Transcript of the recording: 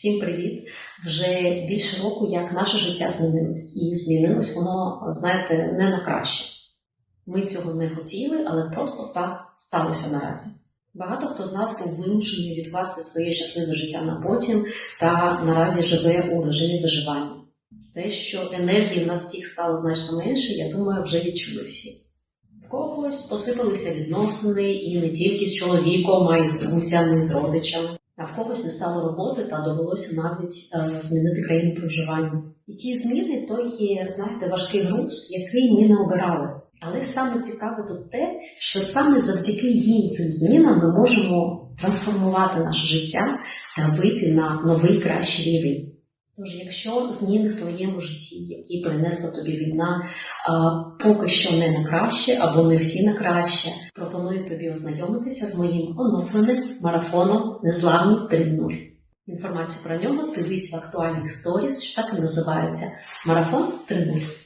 Всім привіт! Вже більше року, як наше життя змінилось, і змінилось воно, знаєте, не на краще. Ми цього не хотіли, але просто так сталося наразі. Багато хто з нас був вимушений відкласти своє щасливе життя на потім та наразі живе у режимі виживання. Те, що енергії в нас всіх стало значно менше, я думаю, вже відчули всі. В когось посипалися відносини і не тільки з чоловіком, а й з друзями, з родичами. А в когось не стало роботи та довелося навіть е, змінити країну проживання. І ті зміни то є, знаєте, важкий груз, який ми не обирали. Але саме цікаве тут те, що саме завдяки їм цим змінам ми можемо трансформувати наше життя та вийти на новий кращий рівень. Тож, якщо зміни в твоєму житті, які принесла тобі війна, поки що не на краще або не всі на краще, пропоную тобі ознайомитися з моїм оновленим марафоном Незламні 3.0. Інформацію про нього дивись в актуальних сторіс, що так і називаються Марафон 3.0.